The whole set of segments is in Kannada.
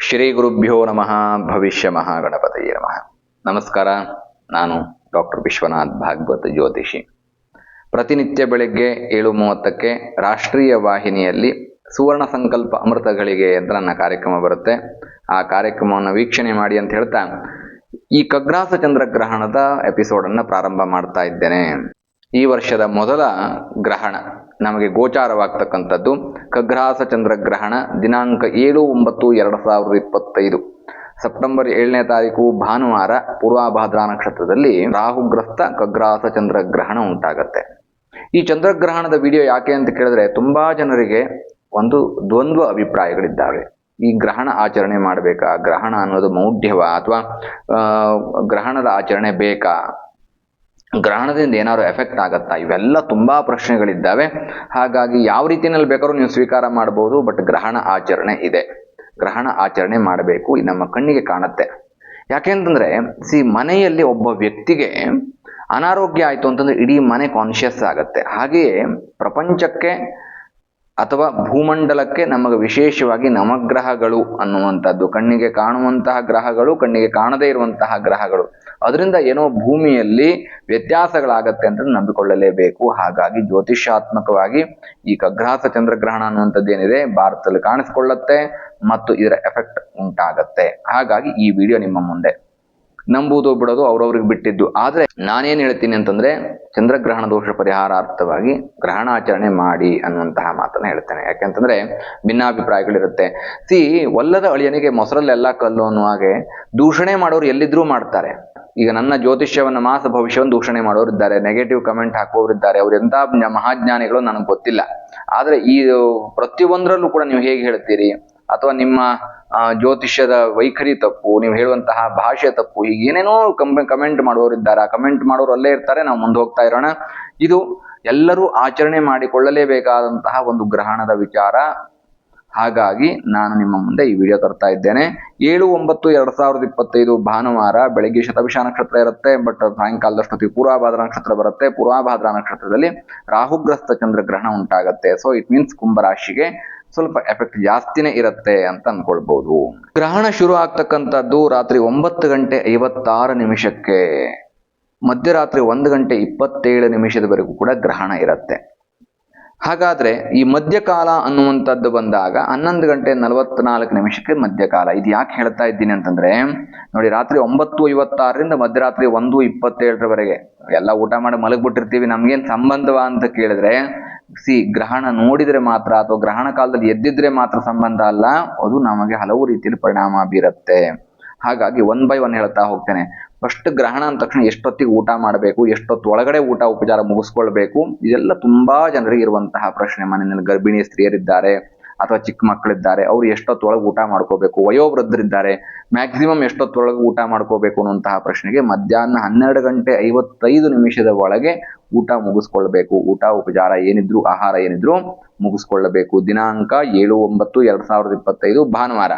ಶ್ರೀ ಗುರುಭ್ಯೋ ನಮಃ. ಭವಿಷ್ಯ ಮಹಾಗಣಪತಿಯೇ ನಮಃ. ನಮಸ್ಕಾರ, ನಾನು ಡಾಕ್ಟರ್ ವಿಶ್ವನಾಥ್ ಭಾಗವತ್ ಜ್ಯೋತಿಷಿ. ಪ್ರತಿನಿತ್ಯ ಬೆಳಗ್ಗೆ ಏಳು ಮೂವತ್ತಕ್ಕೆ ರಾಷ್ಟ್ರೀಯ ವಾಹಿನಿಯಲ್ಲಿ ಸುವರ್ಣ ಸಂಕಲ್ಪ ಅಮೃತಗಳಿಗೆ ಅಂತ ನನ್ನ ಕಾರ್ಯಕ್ರಮ ಬರುತ್ತೆ. ಆ ಕಾರ್ಯಕ್ರಮವನ್ನು ವೀಕ್ಷಣೆ ಮಾಡಿ ಅಂತ ಹೇಳ್ತಾ, ಈ ಕಗ್ರಾಸ ಚಂದ್ರಗ್ರಹಣದ ಎಪಿಸೋಡನ್ನು ಪ್ರಾರಂಭ ಮಾಡ್ತಾ ಇದ್ದೇನೆ. ಈ ವರ್ಷದ ಮೊದಲ ಗ್ರಹಣ ನಮಗೆ ಗೋಚಾರವಾಗ್ತಕ್ಕಂಥದ್ದು ಖಗ್ರಾಸ ಚಂದ್ರಗ್ರಹಣ ದಿನಾಂಕ ಏಳು ಒಂಬತ್ತು ಎರಡು ಸಾವಿರದ ಇಪ್ಪತ್ತೈದು. ಸೆಪ್ಟೆಂಬರ್ ಏಳನೇ ತಾರೀಕು ಭಾನುವಾರ ಪೂರ್ವಾಭಾದ್ರಾ ನಕ್ಷತ್ರದಲ್ಲಿ ರಾಹುಗ್ರಸ್ತ ಖಗ್ರಾಸ ಚಂದ್ರಗ್ರಹಣ ಉಂಟಾಗತ್ತೆ. ಈ ಚಂದ್ರಗ್ರಹಣದ ವಿಡಿಯೋ ಯಾಕೆ ಅಂತ ಕೇಳಿದ್ರೆ ತುಂಬಾ ಜನರಿಗೆ ಒಂದು ದ್ವಂದ್ವ ಅಭಿಪ್ರಾಯಗಳಿದ್ದಾವೆ. ಈ ಗ್ರಹಣ ಆಚರಣೆ ಮಾಡಬೇಕಾ, ಗ್ರಹಣ ಅನ್ನೋದು ಮೌಢ್ಯವ ಅಥವಾ ಗ್ರಹಣದ ಆಚರಣೆ ಬೇಕಾ? ಗ್ರಹಣದಿಂದ ಏನಾದ್ರು ಎಫೆಕ್ಟ್ ಆಗುತ್ತಾ? ಇವೆಲ್ಲ ತುಂಬಾ ಪ್ರಶ್ನೆಗಳಿದ್ದಾವೆ. ಹಾಗಾಗಿ ಯಾವ ರೀತಿಯಲ್ಲಿ ಬೇಕಾದ್ರೂ ನೀವು ಸ್ವೀಕಾರ ಮಾಡಬಹುದು, ಬಟ್ ಗ್ರಹಣ ಆಚರಣೆ ಇದೆ. ಗ್ರಹಣ ಆಚರಣೆ ಮಾಡಬೇಕು, ಇದು ನಮ್ಮ ಕಣ್ಣಿಗೆ ಕಾಣುತ್ತೆ. ಯಾಕೆಂತಂದ್ರೆ, ಸಿ, ಮನೆಯಲ್ಲಿ ಒಬ್ಬ ವ್ಯಕ್ತಿಗೆ ಅನಾರೋಗ್ಯ ಆಯಿತು ಅಂತಂದ್ರೆ ಇಡೀ ಮನೆ ಕಾನ್ಶಿಯಸ್ ಆಗುತ್ತೆ. ಹಾಗೆಯೇ ಪ್ರಪಂಚಕ್ಕೆ ಅಥವಾ ಭೂಮಂಡಲಕ್ಕೆ ನಮಗೆ ವಿಶೇಷವಾಗಿ ನವಗ್ರಹಗಳು ಅನ್ನುವಂಥದ್ದು, ಕಣ್ಣಿಗೆ ಕಾಣುವಂತಹ ಗ್ರಹಗಳು, ಕಣ್ಣಿಗೆ ಕಾಣದೇ ಇರುವಂತಹ ಗ್ರಹಗಳು. ಅದರಿಂದ ಏನೋ ಭೂಮಿಯಲ್ಲಿ ವ್ಯತ್ಯಾಸಗಳಾಗತ್ತೆ ಅಂತ ನಂಬಿಕೊಳ್ಳಲೇಬೇಕು. ಹಾಗಾಗಿ ಜ್ಯೋತಿಷ್ಯಾತ್ಮಕವಾಗಿ ಈ ಖಗ್ರಾಸ ಚಂದ್ರಗ್ರಹಣ ಅನ್ನುವಂಥದ್ದು ಏನಿದೆ, ಭಾರತದಲ್ಲಿ ಕಾಣಿಸ್ಕೊಳ್ಳತ್ತೆ ಮತ್ತು ಇದರ ಎಫೆಕ್ಟ್ ಉಂಟಾಗತ್ತೆ. ಹಾಗಾಗಿ ಈ ವಿಡಿಯೋ ನಿಮ್ಮ ಮುಂದೆ. ನಂಬುವುದು ಬಿಡೋದು ಅವ್ರವ್ರಿಗೆ ಬಿಟ್ಟಿದ್ದು. ಆದ್ರೆ ನಾನೇನ್ ಹೇಳ್ತೀನಿ ಅಂತಂದ್ರೆ ಚಂದ್ರಗ್ರಹಣ ದೋಷ ಪರಿಹಾರಾರ್ಥವಾಗಿ ಗ್ರಹಣಾಚರಣೆ ಮಾಡಿ ಅನ್ನುವಂತಹ ಮಾತನ್ನ ಹೇಳ್ತೇನೆ. ಯಾಕೆಂತಂದ್ರೆ ಭಿನ್ನಾಭಿಪ್ರಾಯಗಳಿರುತ್ತೆ. ಸಿ, ಒಲ್ಲದ ಅಳಿಯನಿಗೆ ಮೊಸರಲ್ಲೆಲ್ಲ ಕಲ್ಲು ಅನ್ನುವ ಹಾಗೆ ದೂಷಣೆ ಮಾಡೋರು ಎಲ್ಲಿದ್ರೂ ಮಾಡ್ತಾರೆ. ಈಗ ನನ್ನ ಜ್ಯೋತಿಷ್ಯವನ್ನ, ಮಾಸ ಭವಿಷ್ಯವನ್ನು ದೂಷಣೆ ಮಾಡೋರು ಇದ್ದಾರೆ. ನೆಗೆಟಿವ್ ಕಮೆಂಟ್ ಹಾಕುವವರು ಇದ್ದಾರೆ. ಅವ್ರು ಎಂತ ಮಹಾಜ್ಞಾನಿಗಳು ನನಗೆ ಗೊತ್ತಿಲ್ಲ. ಆದ್ರೆ ಈ ಪ್ರತಿಯೊಂದರಲ್ಲೂ ಕೂಡ ನೀವು ಹೇಗೆ ಹೇಳ್ತೀರಿ? ಅಥವಾ ನಿಮ್ಮ ಜ್ಯೋತಿಷ್ಯದ ವೈಖರಿ ತಪ್ಪು, ನೀವು ಹೇಳುವಂತಹ ಭಾಷೆ ತಪ್ಪು ಈಗ ಏನೇನೋ ಕಮ್ ಕಮೆಂಟ್ ಮಾಡುವವರು ಇದ್ದಾರೆ. ಆ ಕಮೆಂಟ್ ಮಾಡೋರು ಅಲ್ಲೇ ಇರ್ತಾರೆ, ನಾವು ಮುಂದೆ ಹೋಗ್ತಾ ಇರೋಣ. ಇದು ಎಲ್ಲರೂ ಆಚರಣೆ ಮಾಡಿಕೊಳ್ಳಲೇಬೇಕಾದಂತಹ ಒಂದು ಗ್ರಹಣದ ವಿಚಾರ. ಹಾಗಾಗಿ ನಾನು ನಿಮ್ಮ ಮುಂದೆ ಈ ವಿಡಿಯೋ ತರ್ತಾ ಇದ್ದೇನೆ. ಏಳು ಒಂಬತ್ತು ಎರಡ್ ಸಾವಿರದ ಇಪ್ಪತ್ತೈದು ಭಾನುವಾರ ಬೆಳಗ್ಗೆ ಶತಭಿಷ ನಕ್ಷತ್ರ ಇರುತ್ತೆ ಬಟ್ ಸಾಯಂಕಾಲದಷ್ಟೊತ್ತಿಗೆ ಪೂರ್ವಾಭಾದ್ರ ನಕ್ಷತ್ರ ಬರುತ್ತೆ. ಪೂರ್ವಾಭಾದ್ರ ನಕ್ಷತ್ರದಲ್ಲಿ ರಾಹುಗ್ರಸ್ತ ಚಂದ್ರಗ್ರಹಣ ಉಂಟಾಗತ್ತೆ. ಸೊ ಇಟ್ ಮೀನ್ಸ್ ಕುಂಭರಾಶಿಗೆ ಸ್ವಲ್ಪ ಎಫೆಕ್ಟ್ ಜಾಸ್ತಿನೇ ಇರುತ್ತೆ ಅಂತ ಅನ್ಕೊಳ್ಬಹುದು ಗ್ರಹಣ ಶುರು ಆಗ್ತಕ್ಕಂಥದ್ದು ರಾತ್ರಿ ಒಂಬತ್ತು ಗಂಟೆ ಐವತ್ತಾರು ನಿಮಿಷಕ್ಕೆ. ಮಧ್ಯರಾತ್ರಿ ಒಂದು ಗಂಟೆ ಇಪ್ಪತ್ತೇಳು ನಿಮಿಷದವರೆಗೂ ಕೂಡ ಗ್ರಹಣ ಇರುತ್ತೆ. ಹಾಗಾದ್ರೆ ಈ ಮಧ್ಯಕಾಲ ಅನ್ನುವಂಥದ್ದು ಬಂದಾಗ ಹನ್ನೊಂದು ಗಂಟೆ ನಲವತ್ನಾಲ್ಕು ನಿಮಿಷಕ್ಕೆ ಮಧ್ಯಕಾಲ. ಇದು ಯಾಕೆ ಹೇಳ್ತಾ ಇದ್ದೀನಿ ಅಂತಂದ್ರೆ, ನೋಡಿ ರಾತ್ರಿ ಒಂಬತ್ತು ಐವತ್ತಾರರಿಂದ ಮಧ್ಯರಾತ್ರಿ ಒಂದು ಇಪ್ಪತ್ತೇಳರವರೆಗೆ. ಎಲ್ಲ ಊಟ ಮಾಡಿ ಮಲಗ್ಬಿಟ್ಟಿರ್ತೀವಿ, ನಮ್ಗೇನು ಸಂಬಂಧವಾ ಅಂತ ಕೇಳಿದ್ರೆ ಸಿ ಗ್ರಹಣ ನೋಡಿದ್ರೆ ಮಾತ್ರ ಅಥವಾ ಗ್ರಹಣ ಕಾಲದಲ್ಲಿ ಎದ್ದಿದ್ರೆ ಮಾತ್ರ ಸಂಬಂಧ ಅಲ್ಲ, ಅದು ನಮಗೆ ಹಲವು ರೀತಿಯಲ್ಲಿ ಪರಿಣಾಮ ಬೀರುತ್ತೆ. ಹಾಗಾಗಿ ಒನ್ ಬೈ ಒನ್ ಹೇಳ್ತಾ ಹೋಗ್ತೇನೆ. ಫಸ್ಟ್ ಗ್ರಹಣ ಅಂದ ತಕ್ಷಣ ಎಷ್ಟೊತ್ತಿಗೆ ಊಟ ಮಾಡಬೇಕು, ಎಷ್ಟೊತ್ತು ಒಳಗಡೆ ಊಟ ಉಪಚಾರ ಮುಗಿಸ್ಕೊಳ್ಬೇಕು, ಇದೆಲ್ಲ ತುಂಬಾ ಜನರಿಗೆ ಇರುವಂತಹ ಪ್ರಶ್ನೆ. ಮನೆಯಲ್ಲಿ ಗರ್ಭಿಣಿ ಸ್ತ್ರೀಯರಿದ್ದಾರೆ ಅಥವಾ ಚಿಕ್ಕ ಮಕ್ಕಳಿದ್ದಾರೆ, ಅವ್ರು ಎಷ್ಟೊತ್ತೊಳಗೆ ಊಟ ಮಾಡ್ಕೋಬೇಕು, ವಯೋವೃದ್ಧರಿದ್ದಾರೆ ಮ್ಯಾಕ್ಸಿಮಮ್ ಎಷ್ಟೊತ್ತೊಳಗೆ ಊಟ ಮಾಡ್ಕೋಬೇಕು ಅನ್ನುವಂತಹ ಪ್ರಶ್ನೆಗೆ ಮಧ್ಯಾಹ್ನ ಹನ್ನೆರಡು ಗಂಟೆ ಐವತ್ತೈದು ನಿಮಿಷದ ಒಳಗೆ ಊಟ ಮುಗಿಸ್ಕೊಳ್ಬೇಕು. ಊಟ, ಉಪಚಾರ ಏನಿದ್ರು, ಆಹಾರ ಏನಿದ್ರು ಮುಗಿಸ್ಕೊಳ್ಳಬೇಕು ದಿನಾಂಕ ಏಳು ಒಂಬತ್ತು ಎರಡ್ ಸಾವಿರದ ಇಪ್ಪತ್ತೈದು ಭಾನುವಾರ.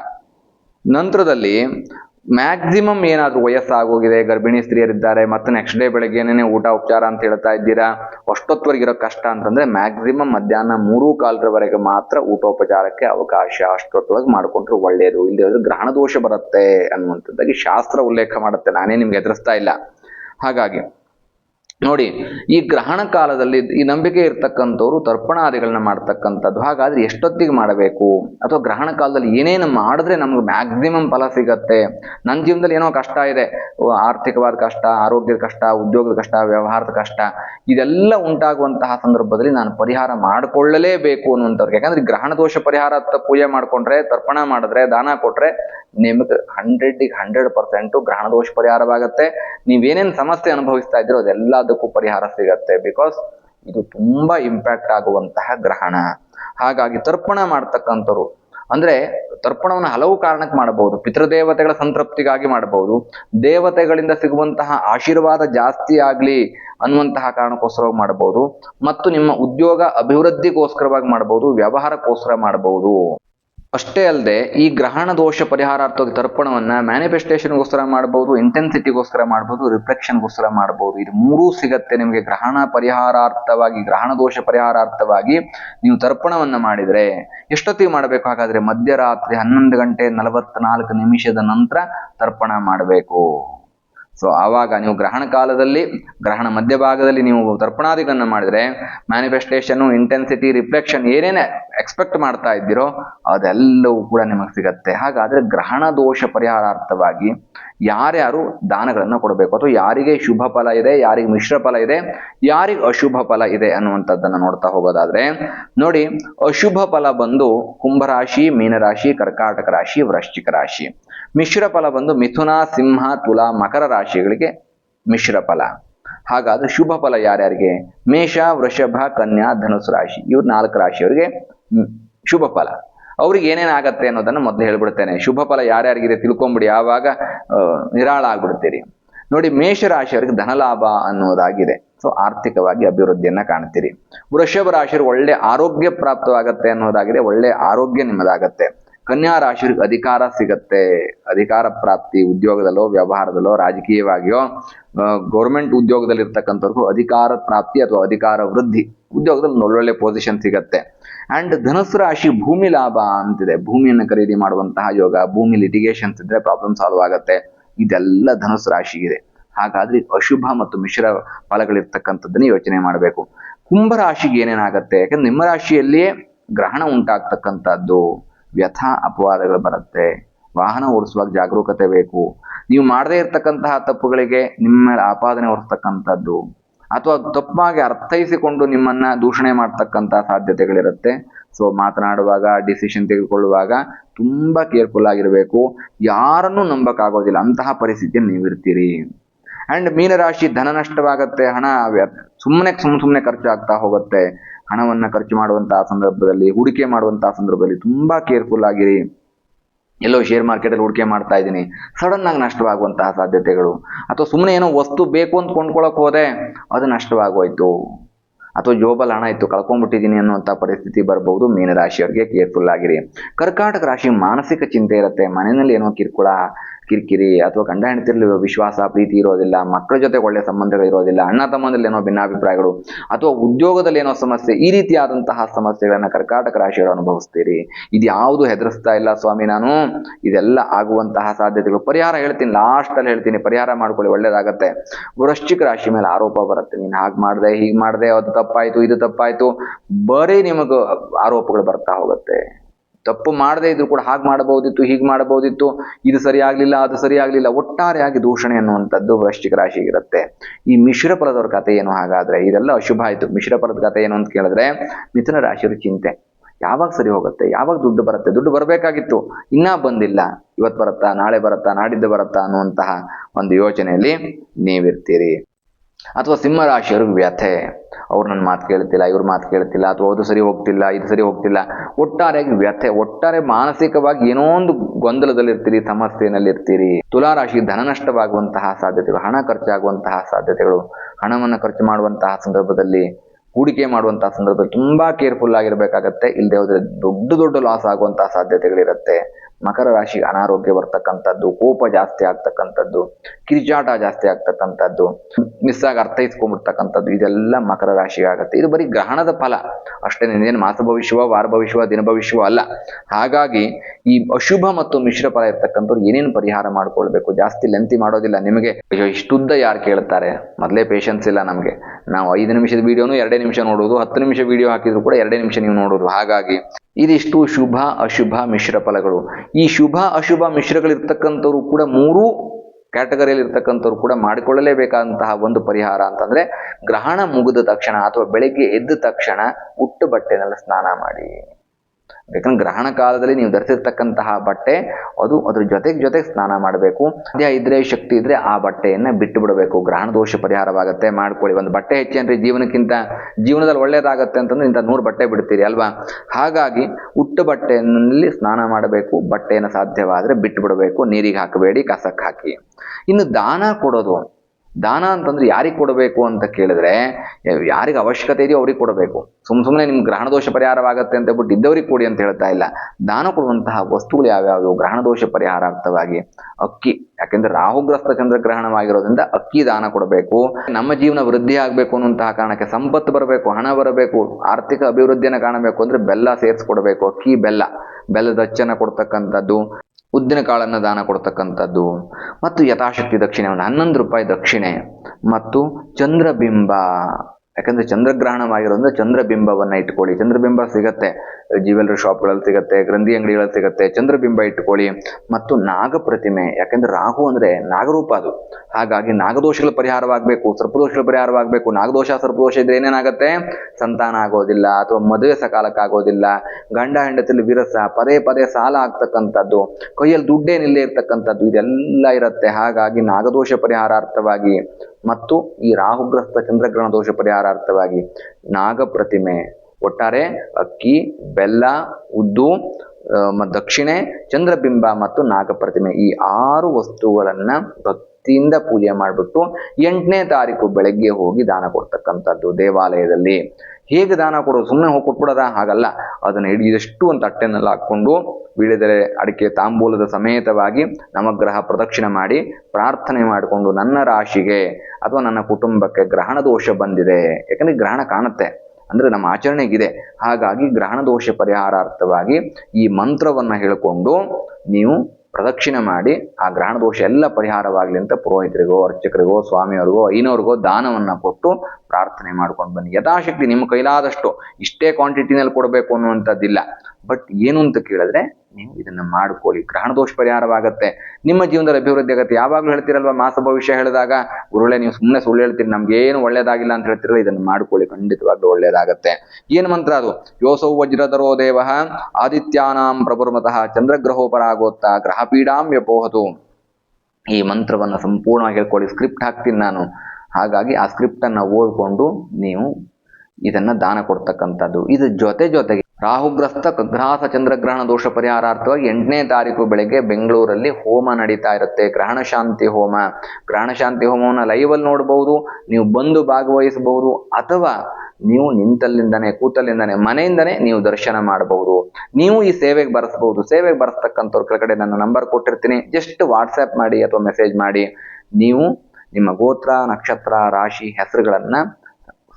ನಂತರದಲ್ಲಿ ಮ್ಯಾಕ್ಸಿಮಮ್ ಏನಾದ್ರೂ ವಯಸ್ಸಾಗೋಗಿದೆ, ಗರ್ಭಿಣಿ ಸ್ತ್ರೀಯರಿದ್ದಾರೆ, ಮತ್ತೆ ನೆಕ್ಸ್ಟ್ ಡೇ ಬೆಳಗ್ಗೆನೇ ಊಟ, ಉಪಚಾರ ಅಂತ ಹೇಳ್ತಾ ಇದ್ದೀರಾ? ಅಷ್ಟೊತ್ತವರೆಗಿರೋ ಕಷ್ಟ ಅಂತಂದ್ರೆ ಮ್ಯಾಕ್ಸಿಮಮ್ ಮಧ್ಯಾಹ್ನ ಮೂರು ಕಾಲರವರೆಗೆ ಮಾತ್ರ ಊಟೋಪಚಾರಕ್ಕೆ ಅವಕಾಶ ಅಷ್ಟೊತ್ತೊಳಗೆ ಮಾಡ್ಕೊಂಡ್ರೆ ಒಳ್ಳೆಯದು ಇಲ್ಲದೆ ಗ್ರಹಣ ದೋಷ ಬರುತ್ತೆ ಅನ್ನುವಂಥದ್ದಾಗಿ ಶಾಸ್ತ್ರ ಉಲ್ಲೇಖ ಮಾಡುತ್ತೆ. ನಾನೇ ನಿಮ್ಗೆ ಎದುರಿಸ್ತಾ ಇಲ್ಲ. ಹಾಗಾಗಿ ನೋಡಿ, ಈ ಗ್ರಹಣ ಕಾಲದಲ್ಲಿ ಈ ನಂಬಿಕೆ ಇರ್ತಕ್ಕಂಥವ್ರು ತರ್ಪಣಾದಿಗಳನ್ನ ಮಾಡ್ತಕ್ಕಂಥದ್ದು. ಹಾಗಾದ್ರೆ ಎಷ್ಟೊತ್ತಿಗೆ ಮಾಡಬೇಕು? ಅಥವಾ ಗ್ರಹಣ ಕಾಲದಲ್ಲಿ ಏನೇನು ಮಾಡಿದ್ರೆ ನಮ್ಗೆ ಮ್ಯಾಕ್ಸಿಮಮ್ ಫಲ ಸಿಗತ್ತೆ? ನನ್ನ ಜೀವನದಲ್ಲಿ ಏನೋ ಕಷ್ಟ ಇದೆ. ಆರ್ಥಿಕವಾದ ಕಷ್ಟ, ಆರೋಗ್ಯದ ಕಷ್ಟ, ಉದ್ಯೋಗದ ಕಷ್ಟ, ವ್ಯವಹಾರದ ಕಷ್ಟ, ಇದೆಲ್ಲ ಉಂಟಾಗುವಂತಹ ಸಂದರ್ಭದಲ್ಲಿ ನಾನು ಪರಿಹಾರ ಮಾಡಿಕೊಳ್ಳಲೇಬೇಕು ಅನ್ನುವಂಥವ್ರಿಗೆ. ಯಾಕಂದ್ರೆ ಗ್ರಹಣ ದೋಷ ಪರಿಹಾರ ಪೂಜೆ ಮಾಡಿಕೊಂಡ್ರೆ, ತರ್ಪಣ ಮಾಡಿದ್ರೆ, ದಾನ ಕೊಟ್ರೆ ನಿಮಗೆ ಹಂಡ್ರೆಡ್ಗೆ ಹಂಡ್ರೆಡ್ ಪರ್ಸೆಂಟು ಗ್ರಹಣ ದೋಷ ಪರಿಹಾರವಾಗತ್ತೆ. ನೀವೇನೇನು ಸಮಸ್ಯೆ ಅನುಭವಿಸ್ತಾ ಇದ್ದೀರೋ ಅದೆಲ್ಲದಕ್ಕೂ ಪರಿಹಾರ ಸಿಗತ್ತೆ. ಬಿಕಾಸ್ ಇದು ತುಂಬಾ ಇಂಪ್ಯಾಕ್ಟ್ ಆಗುವಂತಹ ಗ್ರಹಣ. ಹಾಗಾಗಿ ತರ್ಪಣ ಮಾಡ್ತಕ್ಕಂಥವ್ರು, ಅಂದ್ರೆ ತರ್ಪಣವನ್ನು ಹಲವು ಕಾರಣಕ್ಕೆ ಮಾಡಬಹುದು. ಪಿತೃದೇವತೆಗಳ ಸಂತೃಪ್ತಿಗಾಗಿ ಮಾಡಬಹುದು. ದೇವತೆಗಳಿಂದ ಸಿಗುವಂತಹ ಆಶೀರ್ವಾದ ಜಾಸ್ತಿ ಆಗ್ಲಿ ಅನ್ನುವಂತಹ ಕಾರಣಕ್ಕೋಸ್ಕರ ಮಾಡಬಹುದು. ಮತ್ತು ನಿಮ್ಮ ಉದ್ಯೋಗ ಅಭಿವೃದ್ಧಿಗೋಸ್ಕರವಾಗಿ ಮಾಡಬಹುದು, ವ್ಯವಹಾರಕ್ಕೋಸ್ಕರ ಮಾಡಬಹುದು. ಅಷ್ಟೇ ಅಲ್ಲದೆ ಈ ಗ್ರಹಣ ದೋಷ ಪರಿಹಾರಾರ್ಥವಾಗಿ ತರ್ಪಣವನ್ನ ಮ್ಯಾನಿಫೆಸ್ಟೇಷನ್ಗೋಸ್ಕರ ಮಾಡ್ಬೋದು ಇಂಟೆನ್ಸಿಟಿಗೋಸ್ಕರ ಮಾಡ್ಬೋದು ರಿಫ್ಲೆಕ್ಷನ್ಗೋಸ್ಕರ ಮಾಡ್ಬೋದು. ಇದು ಮೂರೂ ಸಿಗತ್ತೆ ನಿಮಗೆ ಗ್ರಹಣ ಪರಿಹಾರಾರ್ಥವಾಗಿ, ಗ್ರಹಣ ದೋಷ ಪರಿಹಾರಾರ್ಥವಾಗಿ ನೀವು ತರ್ಪಣವನ್ನ ಮಾಡಿದ್ರೆ. ಎಷ್ಟೊತ್ತಿಗೆ ಮಾಡಬೇಕು? ಹಾಗಾದ್ರೆ ಮಧ್ಯರಾತ್ರಿ ಹನ್ನೊಂದು ಗಂಟೆ ನಲವತ್ನಾಲ್ಕು ನಿಮಿಷದ ನಂತರ ತರ್ಪಣ ಮಾಡಬೇಕು. ಸೊ ಆವಾಗ ನೀವು ಗ್ರಹಣ ಕಾಲದಲ್ಲಿ, ಗ್ರಹಣ ಮಧ್ಯಭಾಗದಲ್ಲಿ ನೀವು ತರ್ಪಣಾದಿಗಳನ್ನು ಮಾಡಿದರೆ ಮ್ಯಾನಿಫೆಸ್ಟೇಷನ್ ಇಂಟೆನ್ಸಿಟಿ ರಿಫ್ಲೆಕ್ಷನ್ ಏನೇನೇ ಎಕ್ಸ್ಪೆಕ್ಟ್ ಮಾಡ್ತಾ ಇದ್ದೀರೋ, ಅದೆಲ್ಲವೂ ಕೂಡ ನಿಮಗೆ ಸಿಗತ್ತೆ. ಹಾಗಾದರೆ ಗ್ರಹಣ ದೋಷ ಪರಿಹಾರಾರ್ಥವಾಗಿ ಯಾರ್ಯಾರು ದಾನಗಳನ್ನು ಕೊಡಬೇಕು? ಅಥವಾ ಯಾರಿಗೆ ಶುಭ ಫಲ ಇದೆ, ಯಾರಿಗೆ ಮಿಶ್ರ ಫಲ ಇದೆ, ಯಾರಿಗೆ ಅಶುಭ ಫಲ ಇದೆ ಅನ್ನುವಂಥದ್ದನ್ನು ನೋಡ್ತಾ ಹೋಗೋದಾದ್ರೆ, ನೋಡಿ, ಅಶುಭ ಫಲ ಬಂದು ಕುಂಭರಾಶಿ, ಮೀನರಾಶಿ, ಕರ್ಕಾಟಕ ರಾಶಿ, ವೃಶ್ಚಿಕ ರಾಶಿ. ಮಿಶ್ರ ಫಲ ಬಂದು ಮಿಥುನ, ಸಿಂಹ, ತುಲಾ, ಮಕರ ರಾಶಿಗಳಿಗೆ ಮಿಶ್ರ ಫಲ. ಹಾಗಾದ್ರೆ ಶುಭ ಫಲ ಯಾರ್ಯಾರಿಗೆ? ಮೇಷ, ವೃಷಭ, ಕನ್ಯಾ, ಧನುಸು ರಾಶಿ. ಇವ್ರು ನಾಲ್ಕು ರಾಶಿಯವರಿಗೆ ಶುಭ ಫಲ. ಅವ್ರಿಗೆ ಏನೇನಾಗತ್ತೆ ಅನ್ನೋದನ್ನ ಮೊದಲು ಹೇಳ್ಬಿಡ್ತೇನೆ. ಶುಭ ಫಲ ಯಾರ್ಯಾರಿಗಿದೆ ತಿಳ್ಕೊಂಬಿಡಿ. ಆವಾಗ ನಿರಾಳ ಆಗ್ಬಿಡ್ತೀರಿ. ನೋಡಿ, ಮೇಷ ರಾಶಿಯವರಿಗೆ ಧನಲಾಭ ಅನ್ನೋದಾಗಿದೆ. ಸೊ, ಆರ್ಥಿಕವಾಗಿ ಅಭಿವೃದ್ಧಿಯನ್ನ ಕಾಣ್ತೀರಿ. ವೃಷಭ ರಾಶಿಯರು ಒಳ್ಳೆ ಆರೋಗ್ಯ ಪ್ರಾಪ್ತವಾಗತ್ತೆ ಅನ್ನೋದಾಗಿದೆ. ಒಳ್ಳೆ ಆರೋಗ್ಯ ನಿಮ್ಮದಾಗತ್ತೆ. ಕನ್ಯಾ ರಾಶಿಗೆ ಅಧಿಕಾರ ಸಿಗತ್ತೆ. ಅಧಿಕಾರ ಪ್ರಾಪ್ತಿ, ಉದ್ಯೋಗದಲ್ಲೋ, ವ್ಯವಹಾರದಲ್ಲೋ, ರಾಜಕೀಯವಾಗಿಯೋ ಗೌರ್ಮೆಂಟ್ ಉದ್ಯೋಗದಲ್ಲಿ ಇರ್ತಕ್ಕಂಥವ್ರಿಗೂ ಅಧಿಕಾರ ಪ್ರಾಪ್ತಿ ಅಥವಾ ಅಧಿಕಾರ ವೃದ್ಧಿ ಉದ್ಯೋಗದಲ್ಲಿ ಒಳ್ಳೊಳ್ಳೆ ಪೊಸಿಷನ್ ಸಿಗತ್ತೆ. ಅಂಡ್ ಧನಸ್ಸು ರಾಶಿ ಭೂಮಿ ಲಾಭ ಅಂತಿದೆ. ಭೂಮಿಯನ್ನು ಖರೀದಿ ಮಾಡುವಂತಹ ಯೋಗ, ಭೂಮಿ ಲಿಟಿಗೇಷನ್ಸ್ ಇದ್ರೆ ಪ್ರಾಬ್ಲಮ್ ಸಾಲ್ವ್ ಆಗತ್ತೆ. ಇದೆಲ್ಲ ಧನುಸ್ ರಾಶಿ ಇದೆ ಹಾಗಾದ್ರೆ ಅಶುಭ ಮತ್ತು ಮಿಶ್ರ ಫಲಗಳಿರ್ತಕ್ಕಂಥದ್ದನ್ನ ಯೋಚನೆ ಮಾಡಬೇಕು. ಕುಂಭ ರಾಶಿಗೆ ಏನೇನಾಗತ್ತೆ? ಯಾಕಂದ್ರೆ ನಿಮ್ಮ ರಾಶಿಯಲ್ಲಿಯೇ ಗ್ರಹಣ ಉಂಟಾಗ್ತಕ್ಕಂಥದ್ದು. ವ್ಯಥ ಅಪವಾದಗಳು ಬರುತ್ತೆ. ವಾಹನ ಓಡಿಸುವಾಗ ಜಾಗರೂಕತೆ ಬೇಕು. ನೀವು ಮಾಡದೇ ಇರತಕ್ಕಂತಹ ತಪ್ಪುಗಳಿಗೆ ನಿಮ್ಮ ಮೇಲೆ ಆಪಾದನೆ ಹೊರತಕ್ಕಂಥದ್ದು ಅಥವಾ ತಪ್ಪಾಗಿ ಅರ್ಥೈಸಿಕೊಂಡು ನಿಮ್ಮನ್ನ ದೂಷಣೆ ಮಾಡ್ತಕ್ಕಂಥ ಸಾಧ್ಯತೆಗಳಿರುತ್ತೆ. ಸೊ ಮಾತನಾಡುವಾಗ ಡಿಸಿಷನ್ ತೆಗೆದುಕೊಳ್ಳುವಾಗ ತುಂಬಾ ಕೇರ್ಫುಲ್ ಆಗಿರಬೇಕು. ಯಾರನ್ನೂ ನಂಬಕ್ಕಾಗೋದಿಲ್ಲ. ಅಂತಹ ಪರಿಸ್ಥಿತಿಯಲ್ಲಿ ನೀವಿರ್ತೀರಿ. ಅಂಡ್ ಮೀನರಾಶಿ ಧನ ನಷ್ಟವಾಗತ್ತೆ, ಹಣ ಸುಮ್ಮನೆ ಸುಮ್ ಸುಮ್ಮನೆ ಖರ್ಚಾಗ್ತಾ ಹೋಗುತ್ತೆ. ಹಣವನ್ನ ಖರ್ಚು ಮಾಡುವಂತಹ ಸಂದರ್ಭದಲ್ಲಿ, ಹೂಡಿಕೆ ಮಾಡುವಂತಹ ಸಂದರ್ಭದಲ್ಲಿ ತುಂಬಾ ಕೇರ್ಫುಲ್ ಆಗಿರಿ. ಎಲ್ಲೋ ಶೇರ್ ಮಾರ್ಕೆಟಲ್ಲಿ ಹೂಡಿಕೆ ಮಾಡ್ತಾ ಇದ್ದೀನಿ. ಸಡನ್ ಆಗಿ ನಷ್ಟವಾಗುವಂತಹ ಸಾಧ್ಯತೆಗಳು. ಅಥವಾ ಸುಮ್ಮನೆ ಏನೋ ವಸ್ತು ಬೇಕು ಅಂತ ಕೊಂಡ್ಕೊಳಕ್ ಹೋದೆ, ಅದು ನಷ್ಟವಾಗೋಯ್ತು. ಅಥವಾ ಜೋಬಲ್ ಹಣ ಇತ್ತು, ಕಳ್ಕೊಂಡ್ಬಿಟ್ಟಿದ್ದೀನಿ ಅನ್ನುವಂಥ ಪರಿಸ್ಥಿತಿ ಬರ್ಬೋದು. ಮೀನರಾಶಿಯವರಿಗೆ ಕೇರ್ಫುಲ್ ಆಗಿರಿ. ಕರ್ಕಾಟಕ ರಾಶಿ ಮಾನಸಿಕ ಚಿಂತೆ ಇರುತ್ತೆ. ಮನೆಯಲ್ಲಿ ಏನೋ ಕಿರ್ಕುಳ ಕಿರಿಕಿರಿ ಅಥವಾ ಗಂಡ ಹೆಂಡತಿರಲ್ಲಿ ವಿಶ್ವಾಸ, ಪ್ರೀತಿ ಇರೋದಿಲ್ಲ ಮಕ್ಕಳ ಜೊತೆ ಒಳ್ಳೆ ಸಂಬಂಧಗಳು ಇರೋದಿಲ್ಲ, ಅಣ್ಣ ತಮ್ಮದಲ್ಲಿ ಏನೋ ಭಿನ್ನಾಭಿಪ್ರಾಯಗಳು ಅಥವಾ ಉದ್ಯೋಗದಲ್ಲಿ ಏನೋ ಸಮಸ್ಯೆ, ಈ ರೀತಿಯಾದಂತಹ ಸಮಸ್ಯೆಗಳನ್ನ ಕರ್ಕಾಟಕ ರಾಶಿಯವರು ಅನುಭವಿಸ್ತೀರಿ. ಇದು ಯಾವುದು ಹೆದರಿಸ್ತಾ ಇಲ್ಲ ಸ್ವಾಮಿ ನಾನು. ಇದೆಲ್ಲ ಆಗುವಂತಹ ಸಾಧ್ಯತೆಗಳು. ಪರಿಹಾರ ಹೇಳ್ತೀನಿ ಲಾಸ್ಟ್ ಅಲ್ಲಿ ಹೇಳ್ತೀನಿ, ಪರಿಹಾರ ಮಾಡ್ಕೊಳ್ಳಿ, ಒಳ್ಳೇದಾಗತ್ತೆ. ವೃಶ್ಚಿಕ ರಾಶಿ ಮೇಲೆ ಆರೋಪ ಬರುತ್ತೆ, ನೀನು ಹಾಗೆ ಮಾಡಿದೆ, ಹೀಗೆ ಮಾಡಿದೆ, ಅದು ತಪ್ಪಾಯ್ತು, ಇದು ತಪ್ಪಾಯ್ತು. ಬರೀ ನಿಮಗೆ ಆರೋಪಗಳು ಬರ್ತಾ ಹೋಗುತ್ತೆ. ತಪ್ಪು ಮಾಡದೇ ಇದ್ರು ಕೂಡ ಹಾಗೆ ಮಾಡಬಹುದಿತ್ತು, ಹೀಗೆ ಮಾಡಬಹುದಿತ್ತು, ಇದು ಸರಿ ಆಗ್ಲಿಲ್ಲ, ಅದು ಸರಿ ಆಗ್ಲಿಲ್ಲ ಒಟ್ಟಾರೆಯಾಗಿ ದೂಷಣೆ ಅನ್ನುವಂಥದ್ದು ವೃಶ್ಚಿಕ ರಾಶಿಗಿರುತ್ತೆ. ಈ ಮಿಶ್ರ ಫಲದವ್ರ ಕಥೆ ಏನು ಹಾಗಾದ್ರೆ, ಇದೆಲ್ಲ ಅಶುಭ ಆಯಿತು. ಮಿಶ್ರ ಫಲದ ಕಥೆ ಏನು ಅಂತ ಕೇಳಿದ್ರೆ, ಮಿಥುನ ರಾಶಿಯವ್ರ ಚಿಂತೆ. ಯಾವಾಗ ಸರಿ ಹೋಗುತ್ತೆ? ಯಾವಾಗ ದುಡ್ಡು ಬರುತ್ತೆ? ದುಡ್ಡು ಬರಬೇಕಾಗಿತ್ತು. ಇನ್ನೂ ಬಂದಿಲ್ಲ. ಇವತ್ತು ಬರುತ್ತಾ? ನಾಳೆ ಬರುತ್ತಾ? ನಾಡಿದ್ದು ಬರುತ್ತಾ? ಅನ್ನುವಂತಹ ಒಂದು ಯೋಚನೆಯಲ್ಲಿ ನೀವಿರ್ತೀರಿ. ಅಥವಾ ಸಿಂಹ ರಾಶಿಯವ್ರಿಗೆ ವ್ಯಥೆ. ಅವ್ರು ನನ್ನ ಮಾತು ಕೇಳ್ತಿಲ್ಲ, ಇವ್ರ ಮಾತು ಕೇಳ್ತಿಲ್ಲ, ಅಥವಾ ಅದು ಸರಿ ಹೋಗ್ತಿಲ್ಲ, ಇದು ಸರಿ ಹೋಗ್ತಿಲ್ಲ. ಒಟ್ಟಾರೆಯಾಗಿ ವ್ಯಥೆ, ಒಟ್ಟಾರೆ ಮಾನಸಿಕವಾಗಿ ಏನೋ ಒಂದು ಗೊಂದಲದಲ್ಲಿರ್ತೀರಿ, ಸಮಸ್ಯೆನಲ್ಲಿರ್ತೀರಿ. ತುಲಾ ರಾಶಿ ಧನ ನಷ್ಟವಾಗುವಂತಹ ಸಾಧ್ಯತೆಗಳು, ಹಣ ಖರ್ಚಾಗುವಂತಹ ಸಾಧ್ಯತೆಗಳು, ಹಣವನ್ನು ಖರ್ಚು ಮಾಡುವಂತಹ ಸಂದರ್ಭದಲ್ಲಿ, ಹೂಡಿಕೆ ಮಾಡುವಂತಹ ಸಂದರ್ಭದಲ್ಲಿ ತುಂಬಾ ಕೇರ್ಫುಲ್ ಆಗಿರಬೇಕಾಗತ್ತೆ. ಇಲ್ಲದೆ ಹೋದ್ರೆ ದೊಡ್ಡ ದೊಡ್ಡ ಲಾಸ್ ಆಗುವಂತಹ ಸಾಧ್ಯತೆಗಳಿರುತ್ತೆ. ಮಕರ ರಾಶಿ ಅನಾರೋಗ್ಯ ಬರ್ತಕ್ಕಂಥದ್ದು, ಕೋಪ ಜಾಸ್ತಿ ಆಗ್ತಕ್ಕಂಥದ್ದು, ಕಿರಿಚಾಟ ಜಾಸ್ತಿ ಆಗ್ತಕ್ಕಂಥದ್ದು ಮಿಸ್ ಆಗಿ ಅರ್ಥೈಸ್ಕೊಂಡ್ಬಿಡ್ತಕ್ಕಂಥದ್ದು, ಇದೆಲ್ಲ ಮಕರ ರಾಶಿಗೆ ಆಗುತ್ತೆ. ಇದು ಬರೀ ಗ್ರಹಣದ ಫಲ. ಅಷ್ಟೇ ಇನ್ನೇನು ಮಾಸ ಭವಿಷ್ಯವ, ವಾರ ಭವಿಷ್ಯವ, ದಿನ ಭವಿಷ್ಯವ ಅಲ್ಲ. ಹಾಗಾಗಿ ಈ ಅಶುಭ ಮತ್ತು ಮಿಶ್ರ ಫಲ ಇರ್ತಕ್ಕಂಥವ್ರು ಏನೇನು ಪರಿಹಾರ ಮಾಡ್ಕೊಳ್ಬೇಕು? ಜಾಸ್ತಿ ಲೆಂತಿ ಮಾಡೋದಿಲ್ಲ. ನಿಮಗೆ ಅಯ್ಯೋ, ಇಷ್ಟುದ್ದ ಯಾರು ಕೇಳ್ತಾರೆ? ಮೊದಲೇ ಪೇಷನ್ಸ್ ಇಲ್ಲ ನಮಗೆ. ನಾವು ಐದು ನಿಮಿಷದ ವಿಡಿಯೋನು ಎರಡೇ ನಿಮಿಷ ನೋಡೋದು, ಹತ್ತು ನಿಮಿಷ ವಿಡಿಯೋ ಹಾಕಿದ್ರು ಕೂಡ ಎರಡೇ ನಿಮಿಷ ನೀವು ನೋಡೋದು. ಹಾಗಾಗಿ ಇದಿಷ್ಟು ಶುಭ, ಅಶುಭ ಮಿಶ್ರ ಫಲಗಳು. ಈ ಶುಭ, ಅಶುಭ ಮಿಶ್ರಗಳಿರ್ತಕ್ಕಂಥವ್ರು ಕೂಡ ಮೂರೂ ಕ್ಯಾಟಗರಿಯಲ್ಲಿ ಇರ್ತಕ್ಕಂಥವ್ರು ಕೂಡ ಮಾಡಿಕೊಳ್ಳಲೇಬೇಕಾದಂತಹ ಒಂದು ಪರಿಹಾರ ಅಂತಂದ್ರೆ ಗ್ರಹಣ ಮುಗಿದ ತಕ್ಷಣ ಅಥವಾ ಬೆಳಗ್ಗೆ ಎದ್ದ ತಕ್ಷಣ ಉಟ್ಟು ಬಟ್ಟೆನಲ್ಲಿ ಸ್ನಾನ ಮಾಡಿ. ಯಾಕಂದ್ರೆ ಗ್ರಹಣ ಕಾಲದಲ್ಲಿ ನೀವು ಧರಿಸಿರ್ತಕ್ಕಂತಹ ಬಟ್ಟೆ, ಅದು ಅದ್ರ ಜೊತೆಗೆ ಜೊತೆಗೆ ಸ್ನಾನ ಮಾಡಬೇಕು. ಸಾಧ್ಯ ಇದ್ರೆ, ಶಕ್ತಿ ಇದ್ರೆ ಆ ಬಟ್ಟೆಯನ್ನು ಬಿಟ್ಟು ಬಿಡಬೇಕು ಗ್ರಹಣ ದೋಷ ಪರಿಹಾರವಾಗುತ್ತೆ. ಮಾಡ್ಕೊಳ್ಳಿ. ಒಂದು ಬಟ್ಟೆ ಹೆಚ್ಚೇನ್ರಿ ಜೀವನಕ್ಕಿಂತ ಜೀವನದಲ್ಲಿ ಒಳ್ಳೇದಾಗತ್ತೆ ಅಂತಂದ್ರೆ ಇಂಥ ನೂರು ಬಟ್ಟೆ ಬಿಡ್ತೀರಿ, ಅಲ್ವಾ? ಹಾಗಾಗಿ ಉಟ್ಟ ಬಟ್ಟೆಯಲ್ಲಿ ಸ್ನಾನ ಮಾಡಬೇಕು. ಬಟ್ಟೆಯನ್ನು ಸಾಧ್ಯವಾದ್ರೆ ಬಿಟ್ಟು ಬಿಡಬೇಕು ನೀರಿಗೆ ಹಾಕಬೇಡಿ, ಕಸಕ್ಕೆ ಹಾಕಿ. ಇನ್ನು ದಾನ ಕೊಡೋದು. ದಾನ ಅಂತಂದ್ರೆ ಯಾರಿಗೆ ಕೊಡಬೇಕು ಅಂತ ಕೇಳಿದ್ರೆ ಯಾರಿಗೆ ಅವಶ್ಯಕತೆ ಇದೆಯೋ ಅವ್ರಿಗೆ ಕೊಡಬೇಕು. ಸುಮ್ ಸುಮ್ಮನೆ ನಿಮ್ಗೆ ಗ್ರಹಣ ದೋಷ ಪರಿಹಾರವಾಗತ್ತೆ ಅಂತ ಬಿಟ್ಟು ಇದ್ದವ್ರಿಗೆ ಕೊಡಿ ಅಂತ ಹೇಳ್ತಾ ಇಲ್ಲ. ದಾನ ಕೊಡುವಂತಹ ವಸ್ತುಗಳು ಯಾವ್ಯಾವ ಗ್ರಹಣ ದೋಷ ಪರಿಹಾರಾರ್ಥವಾಗಿ ಅಕ್ಕಿ. ಯಾಕೆಂದ್ರೆ ರಾಹುಗ್ರಸ್ತ ಚಂದ್ರಗ್ರಹಣವಾಗಿರೋದ್ರಿಂದ ಅಕ್ಕಿ ದಾನ ಕೊಡಬೇಕು. ನಮ್ಮ ಜೀವನ ವೃದ್ಧಿ ಆಗಬೇಕು ಅನ್ನುವಂತಹ ಕಾರಣಕ್ಕೆ ಸಂಪತ್ತು ಬರಬೇಕು, ಹಣ ಬರಬೇಕು, ಆರ್ಥಿಕ ಅಭಿವೃದ್ಧಿಯನ್ನು ಕಾಣಬೇಕು ಅಂದ್ರೆ ಬೆಲ್ಲ ಸೇರಿಸ್ಕೊಡ್ಬೇಕು. ಅಕ್ಕಿ ಬೆಲ್ಲ. ಬೆಲ್ಲದ ಅಚ್ಚನ್ನ ಕೊಡ್ತಕ್ಕಂಥದ್ದು. ಉದ್ದಿನ ಕಾಳನ್ನು ದಾನ ಕೊಡ್ತಕ್ಕಂಥದ್ದು. ಮತ್ತು ಯಥಾಶಕ್ತಿ ದಕ್ಷಿಣೆ ಒಂದು ಹನ್ನೊಂದು ರೂಪಾಯಿ ದಕ್ಷಿಣೆ. ಮತ್ತು ಚಂದ್ರಬಿಂಬ. ಯಾಕಂದ್ರೆ ಚಂದ್ರಗ್ರಹಣವಾಗಿರೋದ್ರಿಂದ ಚಂದ್ರಬಿಂಬವನ್ನ ಇಟ್ಕೊಳ್ಳಿ. ಚಂದ್ರಬಿಂಬ ಸಿಗತ್ತೆ ಜ್ಯುವೆಲರಿ ಶಾಪ್ಗಳಲ್ಲಿ ಸಿಗತ್ತೆ, ಗ್ರಂಥಿ ಅಂಗಡಿಗಳಲ್ಲಿ ಸಿಗತ್ತೆ, ಚಂದ್ರಬಿಂಬ ಇಟ್ಕೊಳ್ಳಿ. ಮತ್ತು ನಾಗ ಪ್ರತಿಮೆ ಯಾಕಂದ್ರೆ ರಾಹು ಅಂದ್ರೆ ನಾಗರೂಪ ಅದು. ಹಾಗಾಗಿ ನಾಗದೋಷಗಳ ಪರಿಹಾರವಾಗಬೇಕು, ಸರ್ಪದೋಷಗಳ ಪರಿಹಾರವಾಗಬೇಕು. ನಾಗದೋಷ, ಸರ್ಪದೋಷ ಇದ್ರೆ ಏನೇನಾಗತ್ತೆ? ಸಂತಾನ ಆಗೋದಿಲ್ಲ ಅಥವಾ ಮದುವೆ ಸಕಾಲಕ್ಕಾಗೋದಿಲ್ಲ. ಗಂಡ ಹೆಂಡತಿಲಿ ವಿರಸ, ಪದೇ ಪದೇ ಸಾಲ ಆಗ್ತಕ್ಕಂಥದ್ದು, ಕೈಯಲ್ಲಿ ದುಡ್ಡೇನಿಲ್ಲೇ ಇರ್ತಕ್ಕಂಥದ್ದು, ಇದೆಲ್ಲ ಇರುತ್ತೆ. ಹಾಗಾಗಿ ನಾಗದೋಷ ಪರಿಹಾರಾರ್ಥವಾಗಿ ಮತ್ತು ಈ ರಾಹುಗ್ರಸ್ತ ಚಂದ್ರಗ್ರಹಣ ದೋಷ ಪರಿಹಾರಾರ್ಥವಾಗಿ ನಾಗ ಪ್ರತಿಮೆ. ಒಟ್ಟಾರೆ ಅಕ್ಕಿ, ಬೆಲ್ಲ, ಉದ್ದು ದಕ್ಷಿಣೆ, ಚಂದ್ರಬಿಂಬ ಮತ್ತು ನಾಗ ಪ್ರತಿಮೆ ಈ ಆರು ವಸ್ತುಗಳನ್ನ ಭಕ್ತಿಯಿಂದ ಪೂಜೆ ಮಾಡಿಬಿಟ್ಟು ಎಂಟನೇ ತಾರೀಕು ಬೆಳಗ್ಗೆ ಹೋಗಿ ದಾನ ಕೊಡ್ತಕ್ಕಂಥದ್ದು ದೇವಾಲಯದಲ್ಲಿ. ಹೇಗೆ ದಾನ ಕೊಡೋದು? ಸುಮ್ಮನೆ ಹೋಗಿ ಕೊಟ್ಬಿಡೋದ? ಹಾಗಲ್ಲ. ಅದನ್ನು ಹಿಡಿದಷ್ಟು ಅಂತ ಒಂದು ತಟ್ಟೆನಲ್ಲಿ ಹಾಕ್ಕೊಂಡು ವೀಳ್ಯದೆಲೆ ಅಡಿಕೆ ತಾಂಬೂಲದ ಸಮೇತವಾಗಿ ನವಗ್ರಹ ಪ್ರದಕ್ಷಿಣೆ ಮಾಡಿ ಪ್ರಾರ್ಥನೆ ಮಾಡಿಕೊಂಡು ನನ್ನ ರಾಶಿಗೆ ಅಥವಾ ನನ್ನ ಕುಟುಂಬಕ್ಕೆ ಗ್ರಹಣ ದೋಷ ಬಂದಿದೆ. ಯಾಕಂದ್ರೆ ಗ್ರಹಣ ಕಾಣುತ್ತೆ. ಅಂದ್ರೆ ನಮ್ಮ ಆಚರಣೆಗಿದೆ. ಹಾಗಾಗಿ ಗ್ರಹಣ ದೋಷ ಪರಿಹಾರಾರ್ಥವಾಗಿ ಈ ಮಂತ್ರವನ್ನ ಹೇಳಿಕೊಂಡು ನೀವು ಪ್ರದಕ್ಷಿಣೆ ಮಾಡಿ ಆ ಗ್ರಹಣ ದೋಷ ಎಲ್ಲ ಪರಿಹಾರವಾಗಲಿ ಅಂತ ಪುರೋಹಿತರಿಗೋ, ಅರ್ಚಕರಿಗೋ, ಸ್ವಾಮಿಯವರಿಗೋ ಐನವ್ರಿಗೋ ದಾನವನ್ನು ಕೊಟ್ಟು ಪ್ರಾರ್ಥನೆ ಮಾಡ್ಕೊಂಡು ಬನ್ನಿ. ಯಥಾಶಕ್ತಿ ನಿಮ್ಮ ಕೈಲಾದಷ್ಟು ಇಷ್ಟೇ ಕ್ವಾಂಟಿಟಿನಲ್ಲಿ ಕೊಡಬೇಕು ಅನ್ನುವಂಥದ್ದಿಲ್ಲ. ಬಟ್ ಏನು ಅಂತ ಕೇಳಿದ್ರೆ ನೀವು ಇದನ್ನ ಮಾಡ್ಕೊಳ್ಳಿ. ಗ್ರಹಣ ದೋಷ ಪರಿಹಾರವಾಗುತ್ತೆ. ನಿಮ್ಮ ಜೀವನದಲ್ಲಿ ಅಭಿವೃದ್ಧಿ ಆಗುತ್ತೆ. ಯಾವಾಗಲೂ ಹೇಳ್ತೀರಲ್ವಾ, ಮಾಸ ಭವಿಷ್ಯ ಹೇಳಿದಾಗ ಗುರುಳೆ ನೀವು ಸುಮ್ಮನೆ ಸುಳ್ಳು ಹೇಳ್ತೀರಿ ನಮ್ಗೆ ಏನು ಒಳ್ಳೇದಾಗಿಲ್ಲ ಅಂತ ಹೇಳ್ತಿರಲ್ಲ, ಇದನ್ನ ಮಾಡ್ಕೊಳ್ಳಿ. ಖಂಡಿತವಾಗ್ಲೂ ಒಳ್ಳೇದಾಗತ್ತೆ. ಏನು ಮಂತ್ರ ಅದು? ಯೋಸೌ ವಜ್ರಧರೋ ದೇವ ಆದಿತ್ಯಾನಾಂ ಪ್ರಭುರ್ಮತಃ ಚಂದ್ರಗ್ರಹೋಪರಾಗೋತ್ತ ಗ್ರಹ ಪೀಡಾಂ ವ್ಯಪೋಹತು. ಈ ಮಂತ್ರವನ್ನ ಸಂಪೂರ್ಣವಾಗಿ ಹೇಳ್ಕೊಳ್ಳಿ. ಸ್ಕ್ರಿಪ್ಟ್ ಹಾಕ್ತೀನಿ ನಾನು. ಹಾಗಾಗಿ ಆ ಸ್ಕ್ರಿಪ್ಟನ್ನು ಓದ್ಕೊಂಡು ನೀವು ಇದನ್ನ ದಾನ ಕೊಡ್ತಕ್ಕಂಥದ್ದು. ಇದು ಜೊತೆ ಜೊತೆಗೆ ರಾಹುಗ್ರಸ್ತ ಗ್ರಹಾಸ ಚಂದ್ರಗ್ರಹಣ ದೋಷ ಪರಿಹಾರಾರ್ಥವಾಗಿ ಎಂಟನೇ ತಾರೀಕು ಬೆಳಗ್ಗೆ ಬೆಂಗಳೂರಲ್ಲಿ ಹೋಮ ನಡೀತಾ ಇರುತ್ತೆ. ಗ್ರಹಣ ಶಾಂತಿ ಹೋಮ. ಗ್ರಹಣ ಶಾಂತಿ ಹೋಮವನ್ನು ಲೈವಲ್ಲಿ ನೋಡಬಹುದು ನೀವು ಬಂದು ಭಾಗವಹಿಸಬಹುದು, ಅಥವಾ ನೀವು ನಿಂತಲ್ಲಿಂದನೇ, ಕೂತಲ್ಲಿಂದನೇ, ಮನೆಯಿಂದನೇ ನೀವು ದರ್ಶನ ಮಾಡಬಹುದು. ನೀವು ಈ ಸೇವೆಗೆ ಬರೆಸಬಹುದು. ಸೇವೆಗೆ ಬರೆಸ್ತಕ್ಕಂಥವ್ರ ಕೆಳಗಡೆ ನನ್ನ ನಂಬರ್ ಕೊಟ್ಟಿರ್ತೀನಿ. ಜಸ್ಟ್ ವಾಟ್ಸ್ಆ್ಯಪ್ ಮಾಡಿ ಅಥವಾ ಮೆಸೇಜ್ ಮಾಡಿ. ನೀವು ನಿಮ್ಮ ಗೋತ್ರ, ನಕ್ಷತ್ರ, ರಾಶಿ, ಹೆಸರುಗಳನ್ನು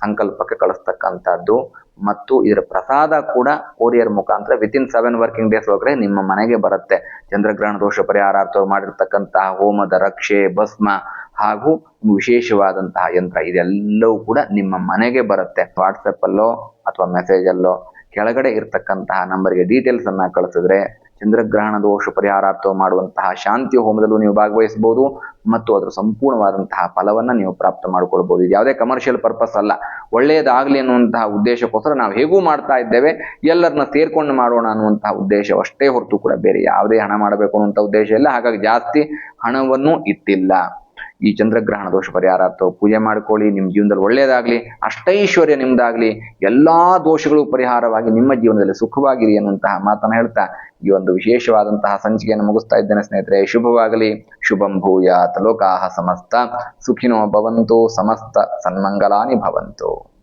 ಸಂಕಲ್ಪಕ್ಕೆ ಕಳಿಸ್ತಕ್ಕಂಥದ್ದು. ಮತ್ತು ಇದರ ಪ್ರಸಾದ ಕೂಡ ಕೊರಿಯರ್ ಮುಖಾಂತರ ವಿತಿನ್ ಸೆವೆನ್ ವರ್ಕಿಂಗ್ ಡೇಸ್ ಒಳಗಡೆ ನಿಮ್ಮ ಮನೆಗೆ ಬರುತ್ತೆ. ಚಂದ್ರಗ್ರಹಣ ದೋಷ ಪರಿಹಾರಾರ್ಥ ಮಾಡಿರ್ತಕ್ಕಂತಹ ಹೋಮದ ರಕ್ಷೆ, ಭಸ್ಮ ಹಾಗೂ ವಿಶೇಷವಾದಂತಹ ಯಂತ್ರ ಇದೆಲ್ಲವೂ ಕೂಡ ನಿಮ್ಮ ಮನೆಗೆ ಬರುತ್ತೆ. ವಾಟ್ಸಪ್ ಅಲ್ಲೋ ಅಥವಾ ಮೆಸೇಜ್ ಅಲ್ಲೋ ಕೆಳಗಡೆ ಇರ್ತಕ್ಕಂತಹ ನಂಬರ್ಗೆ ಡೀಟೇಲ್ಸ್ ಅನ್ನ ಕಳಿಸಿದ್ರೆ ಚಂದ್ರಗ್ರಹಣ ದೋಷ ಪರಿಹಾರಾರ್ಥ ಮಾಡುವಂತಹ ಶಾಂತಿ ಹೋಮದಲ್ಲೂ ನೀವು ಭಾಗವಹಿಸಬಹುದು ಮತ್ತು ಅದರ ಸಂಪೂರ್ಣವಾದಂತಹ ಫಲವನ್ನ ನೀವು ಪ್ರಾಪ್ತ ಮಾಡಿಕೊಳ್ಬಹುದು. ಇದು ಯಾವುದೇ ಕಮರ್ಷಿಯಲ್ ಪರ್ಪಸ್ ಅಲ್ಲ. ಒಳ್ಳೆಯದಾಗಲಿ ಅನ್ನುವಂತಹ ಉದ್ದೇಶಕ್ಕೋಸ್ಕರ ನಾವು ಹೇಗೂ ಮಾಡ್ತಾ ಇದ್ದೇವೆ, ಎಲ್ಲರನ್ನ ಸೇರ್ಕೊಂಡು ಮಾಡೋಣ ಅನ್ನುವಂತಹ ಉದ್ದೇಶವಷ್ಟೇ ಹೊರತು ಕೂಡ ಬೇರೆ ಯಾವುದೇ ಹಣ ಮಾಡಬೇಕು ಅನ್ನುವಂಥ ಉದ್ದೇಶ ಇಲ್ಲ. ಹಾಗಾಗಿ ಜಾಸ್ತಿ ಹಣವನ್ನು ಇಟ್ಟಿಲ್ಲ. ಈ ಚಂದ್ರಗ್ರಹಣ ದೋಷ ಪರಿಹಾರ ಪರಿಹಾರಾರ್ಥ ಪೂಜೆ ಮಾಡ್ಕೊಳ್ಳಿ ನಿಮ್ಮ ಜೀವನದಲ್ಲಿ ಒಳ್ಳೆಯದಾಗಲಿ ಅಷ್ಟೈಶ್ವರ್ಯ ನಿಮ್ಮದಾಗ್ಲಿ ಎಲ್ಲ ದೋಷಗಳು ಪರಿಹಾರವಾಗಿ ನಿಮ್ಮ ಜೀವನದಲ್ಲಿ ಸುಖವಾಗಿರಿ ಅನ್ನುವಂತಹ ಮಾತನ್ನು ಹೇಳ್ತಾ ಈ ಒಂದು ವಿಶೇಷವಾದಂತಹ ಸಂಚಿಕೆಯನ್ನು ಮುಗಿಸ್ತಾ ಇದ್ದೇನೆ ಸ್ನೇಹಿತರೆ. ಶುಭವಾಗಲಿ, ಶುಭಂ ಭೂಯಾತ್, ಲೋಕಾಹ ಸಮಸ್ತ, ಸುಖಿನೋ ಭವಂತು, ಸಮಸ್ತ ಸನ್ಮಂಗಲಾನಿ ಭವಂತು.